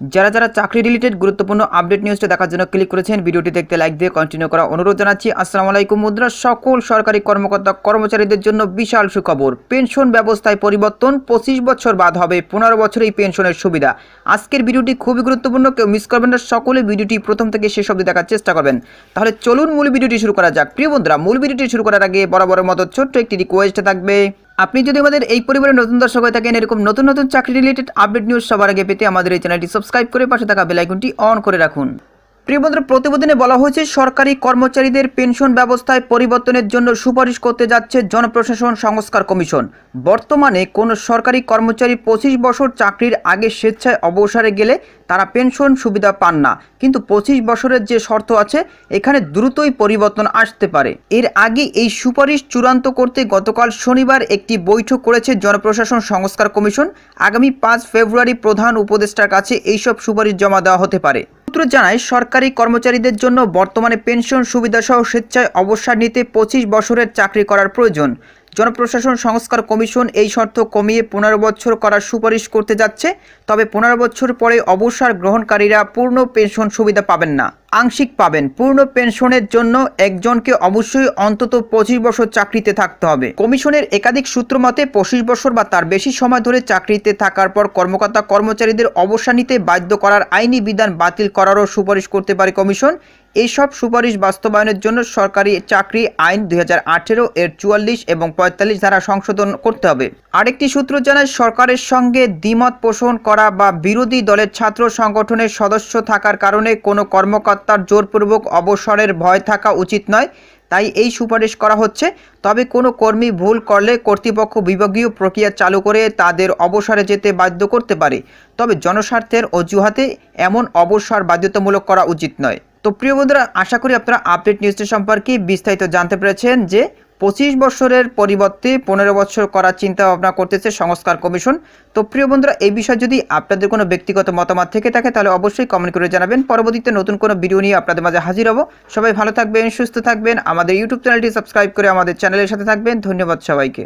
যারা যারা চাকরি রিলেটেড গুরুত্বপূর্ণ আপডেট নিউজটা দেখার জন্য ক্লিক করেছেন, ভিডিওটি দেখতে লাইক দিয়ে কন্টিনিউ করা অনুরোধ জানাচ্ছি। আসসালামু আলাইকুম মুদ্রা, সকল সরকারি কর্মকর্তা, কর্মচারীদের জন্য বিশাল সুখবর। পেনশন ব্যবস্থায় পরিবর্তন পঁচিশ বছর বাদ হবে, পনেরো বছর এই পেনশনের সুবিধা। আজকের ভিডিওটি খুবই গুরুত্বপূর্ণ, কেউ মিস করবেন না, সকলে ভিডিওটি প্রথম থেকে শেষ অবধি দেখার চেষ্টা করবেন। তাহলে চলুন মূল ভিডিওটি শুরু করা যাক। প্রিয় বন্ধুরা, মূল ভিডিওটি শুরু করার আগে বরাবরের মতো ছোট্ট একটি রিকোয়েস্ট থাকবে। আপনি যদি আমাদের এই পরিবারের নতুন দর্শক হয়ে থাকেন, এরকম নতুন নতুন চাকরি রিলেটেড আপডেট নিউজ সবার আগে পেতে আমাদের এই চ্যানেলটি সাবস্ক্রাইব করে পাশে থাকা বেলাইকনটি অন করে রাখুন। প্রিয় বন্ধুরা প্রতিবেদনে বলা হয়েছে, সরকারি কর্মচারীদের পেনশন ব্যবস্থায় পরিবর্তনের জন্য সুপারিশ করতে যাচ্ছে জনপ্রশাসন সংস্কার কমিশন। বর্তমানে কোনো সরকারি কর্মচারী পঁচিশ বছর চাকরির আগে স্বেচ্ছায় অবসরে গেলে তারা পেনশন সুবিধা পান না। কিন্তু পঁচিশ বছরের যে শর্ত আছে, এখানে দ্রুতই পরিবর্তন আসতে পারে। এর আগে এই সুপারিশ চূড়ান্ত করতে গতকাল শনিবার একটি বৈঠক করেছে জনপ্রশাসন সংস্কার কমিশন। আগামী পাঁচ ফেব্রুয়ারি প্রধান উপদেষ্টার কাছে এইসব সুপারিশ জমা দেওয়া হতে পারে। সূত্র জানায়, সরকারি কর্মচারীদের জন্য বর্তমানে পেনশন সুবিধা সহ স্বেচ্ছায় অবসর নিতে পঁচিশ বছরের চাকরি করার প্রয়োজন। জনপ্রশাসন সংস্কার কমিশন এই শর্ত কমিয়ে পনেরো বছর করার সুপারিশ করতে যাচ্ছে, তবে পনেরো বছর পরে অবসর গ্রহণকারীরা পূর্ণ পেনশন সুবিধা পাবেন না। আংশিক পাবেন। পূর্ণ পেনশনের জন্য একজনকে অবশ্যই অন্তত পঁচিশ বছর চাকরিতে থাকতে হবে। কমিশনের একাধিক সূত্র মতে, পঁচিশ বছর বা তার বেশি সময় ধরে চাকরিতে থাকার পর কর্মকর্তা কর্মচারীদের অবসর নিতে বাধ্য করার আইনি বিধান বাতিল করারও সুপারিশ করতে পারে কমিশন। এইসব সুপারিশ বাস্তবায়নের জন্য সরকারি চাকরি আইন দুই হাজার আঠেরো এর চুয়াল্লিশ এবং পঁয়তাল্লিশ ধারা সংশোধন করতে হবে। আরেকটি সূত্র জানায়, সরকারের সঙ্গে দ্বিমত পোষণ করা বা বিরোধী দলের ছাত্র সংগঠনের সদস্য থাকার কারণে কোনো কর্মকর্তার জোরপূর্বক অবসরের ভয় থাকা উচিত নয়, তাই এই সুপারিশ করা হচ্ছে। তবে কোনো কর্মী ভুল করলে কর্তৃপক্ষ বিভাগীয় প্রক্রিয়া চালু করে তাদের অবসরে যেতে বাধ্য করতে পারে। তবে জনস্বার্থের অজুহাতে এমন অবসর বাধ্যতামূলক করা উচিত নয়। তো প্রিয় বন্ধুরা, আশা করি আপনারা আপডেট নিউজটি সম্পর্কে বিস্তারিত জানতে পেরেছেন যে পঁচিশ বছরের পরিবর্তে পনেরো বছর করার চিন্তা ভাবনা করতেছে সংস্কার কমিশন। তো প্রিয় বন্ধুরা, এই বিষয়ে যদি আপনাদের কোনো ব্যক্তিগত মতামত থেকে থাকে, তাহলে অবশ্যই কমেন্ট করে জানাবেন। পরবর্তীতে নতুন কোনো ভিডিও নিয়ে আপনাদের মাঝে হাজির হব। সবাই ভালো থাকবেন, সুস্থ থাকবেন। আমাদের ইউটিউব চ্যানেলটি সাবস্ক্রাইব করে আমাদের চ্যানেলের সাথে থাকবেন। ধন্যবাদ সবাইকে।